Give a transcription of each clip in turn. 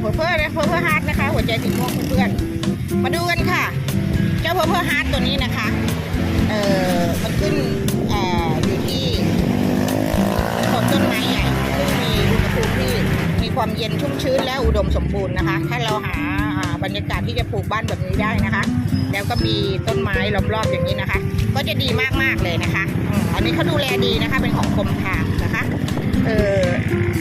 เพอเพอเพอเพอฮาร์ดนะคะ หัวใจสีม่วงเพื่อนๆมาดูกันค่ะ เจ้าเพอเพอฮาร์ดตัวนี้นะคะ เอ่อมันขึ้นเอ่ออยู่ที่ขอบต้นไม้ใหญ่ซึ่งมีอุณหภูมิที่มีความเย็นชุ่มชื้นและอุดมสมบูรณ์นะคะ ถ้าเราหาบรรยากาศที่จะปลูกบ้านแบบนี้ได้นะคะ แล้วก็มีต้นไม้ล้อมรอบอย่างนี้นะคะ ก็จะดีมากๆเลยนะคะอันนี้เขาดูแลดีนะคะเป็นของกรมทางนะคะ เออ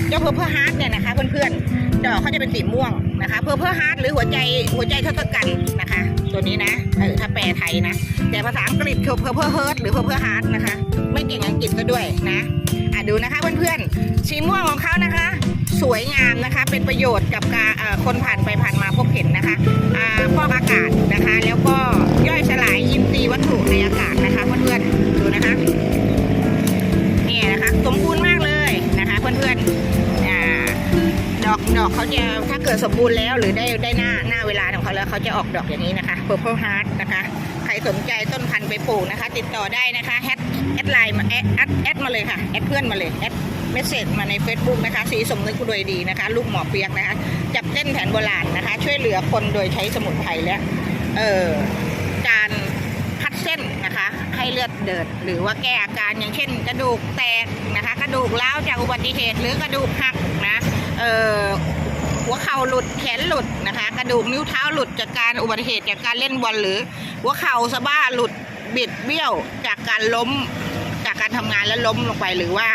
เจ้าเพอเพอฮาร์ดเนี่ยนะคะเพื่อนๆ ดอกเขาจะเป็นสีม่วงนะคะ เพอเพอฮาร์ดหรือหัวใจหัวใจเทศกัณฐ์นะคะ ตัวนี้นะเออถ้าแปลไทยนะ แต่ภาษาอังกฤษคือเพอเพอเฮิร์ดหรือเพอเพอฮาร์ดนะคะ ไม่เก่งอังกฤษก็ด้วยนะอะดูนะคะเพื่อนๆสีม่วงของเขานะคะ สวยงามนะคะ เป็นประโยชน์กับการคนผ่านไปผ่านมาพบเห็นนะคะอ่าฟอกอากาศนะคะ แล้วก็ย่อยสลายอินทรีย์วัตถุในอากาศนะคะเพื่อนๆดูนะคะ ดอกดอกเขาจะถ้าเกิดสมบูรณ์แล้วหรือได้ได้หน้าหน้าเวลาของเขาแล้วเขาจะออกดอกอย่างนี้นะคะ Purple Heart นะคะ ใครสนใจต้นพันธุ์ไปปลูกนะคะ ติดต่อได้นะคะแอดแอดไลน์มาแอดแอดแอดมาเลยค่ะแอดเพื่อนมาเลยแอดเมสเซจมาใน Facebook นะคะ สีสมนึกโดยดีนะคะ ลูกหมอเปียกนะคะ จับเส้นแผนโบราณนะคะ ช่วยเหลือคนโดยใช้สมุนไพรและเออการพัดเส้นนะคะ ให้ เลือดเดินหรือว่าแก้อาการอย่างเช่น กระดูกแตกนะคะ กระดูกร้าวจากอุบัติเหตุหรือกระดูกหักนะเอ่อหัวเข่าหลุดแขนหลุดนะคะ กระดูกนิ้วเท้าหลุดจากการอุบัติเหตุจากการเล่นบอลหรือ หัวเข่าสะบ้าหลุดบิดเบี้ยวจากการล้มจากการทำงานแล้วล้มลงไปหรือว่า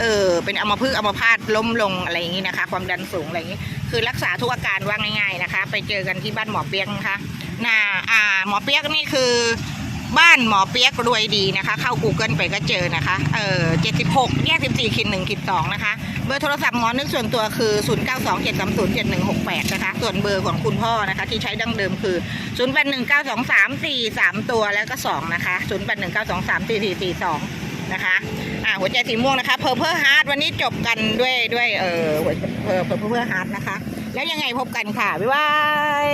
เออเป็นอัมพฤกษ์อัมพาตล้มลงอะไรอย่างนี้นะคะ ความดันสูงอะไรอย่างนี้ คือรักษาทุกอาการว่าง่าย ๆนะคะ ไปเจอกันที่บ้านหมอเปียกนะคะน่าอ่าหมอเปียกนี่คือ บ้านหมอเปียกรวยดีนะคะ เข้า Google ไปก็เจอนะคะ เออ76แยก14ขีด1ขีด2นะคะ เบอร์โทรศัพท์หมอนึกส่วนตัวคือ 0927307168 นะคะ ส่วนเบอร์ของคุณพ่อนะคะ ที่ใช้ดั้งเดิมคือ 08192343 ตัวแล้วก็ 2 นะคะ 0819234442 นะคะอ่าหัวใจสีม่วงนะคะเพอร์เพอร์ฮาร์ดวันนี้จบกันด้วยด้วยเออเพอร์เพอร์เพอร์ฮาร์ดนะคะ แล้วยังไงพบกันค่ะ บ๊ายบาย